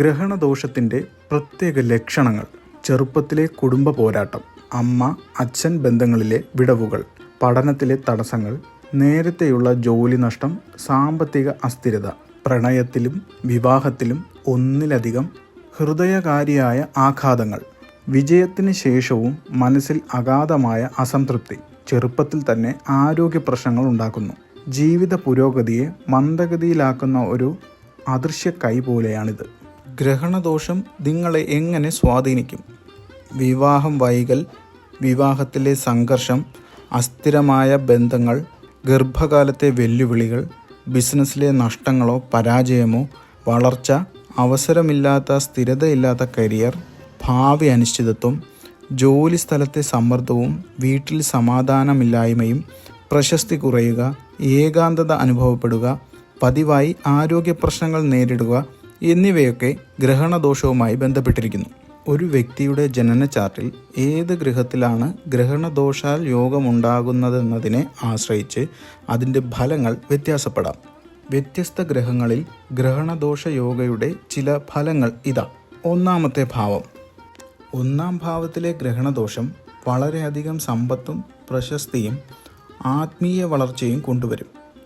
ഗ്രഹണദോഷത്തിന്റെ പ്രത്യേക ലക്ഷണങ്ങൾ. ചെറുപ്പത്തിലെ കുടുംബ പോരാട്ടം അമ്മ അച്ഛൻ ബന്ധങ്ങളിലെ വിടവുകൾ പഠനത്തിലെ തടസ്സങ്ങൾ നേരത്തെയുള്ള ജോലി നഷ്ടം സാമ്പത്തിക അസ്ഥിരത പ്രണയത്തിലും വിവാഹത്തിലും ഒന്നിലധികം ഹൃദയകാരിയായ ആഘാതങ്ങൾ വിജയത്തിന് ശേഷവും മനസ്സിൽ അഗാധമായ അസംതൃപ്തി ചെറുപ്പത്തിൽ തന്നെ ആരോഗ്യ പ്രശ്നങ്ങൾ ഉണ്ടാക്കുന്നു. ജീവിത പുരോഗതിയെ മന്ദഗതിയിലാക്കുന്ന ഒരു അദൃശ്യ കൈ പോലെയാണിത്. ഗ്രഹണദോഷം നിങ്ങളെ എങ്ങനെ സ്വാധീനിക്കും? വിവാഹം വൈകൽ വിവാഹത്തിലെ സംഘർഷം അസ്ഥിരമായ ബന്ധങ്ങൾ ഗർഭകാലത്തെ വെല്ലുവിളികൾ ബിസിനസ്സിലെ നഷ്ടങ്ങളോ പരാജയമോ വളർച്ച അവസരമില്ലാത്ത സ്ഥിരതയില്ലാത്ത കരിയർ ഭാവി അനിശ്ചിതത്വം ജോലി സ്ഥലത്തെ സമ്മർദ്ദവും വീട്ടിൽ സമാധാനമില്ലായ്മയും പ്രശസ്തി കുറയുക ഏകാന്തത അനുഭവപ്പെടുക പതിവായി ആരോഗ്യ പ്രശ്നങ്ങൾ നേരിടുക എന്നിവയൊക്കെ ഗ്രഹണദോഷവുമായി ബന്ധപ്പെട്ടിരിക്കുന്നു. ഒരു വ്യക്തിയുടെ ജനന ചാർട്ടിൽ ഏത് ഗ്രഹത്തിലാണ് ഗ്രഹണദോഷാൽ യോഗമുണ്ടാകുന്നതെന്നതിനെ ആശ്രയിച്ച് അതിന്റെ ഫലങ്ങൾ വ്യത്യാസപ്പെടാം. വ്യത്യസ്ത ഗ്രഹങ്ങളിൽ ഗ്രഹണദോഷ യോഗയുടെ ചില ഫലങ്ങൾ ഇതാ. ഒന്നാമത്തെ ഭാവം. ഒന്നാം ഭാവത്തിലെ ഗ്രഹണദോഷം വളരെയധികം സമ്പത്തും പ്രശസ്തിയും ആത്മീയ വളർച്ചയും കൊണ്ടുവരും.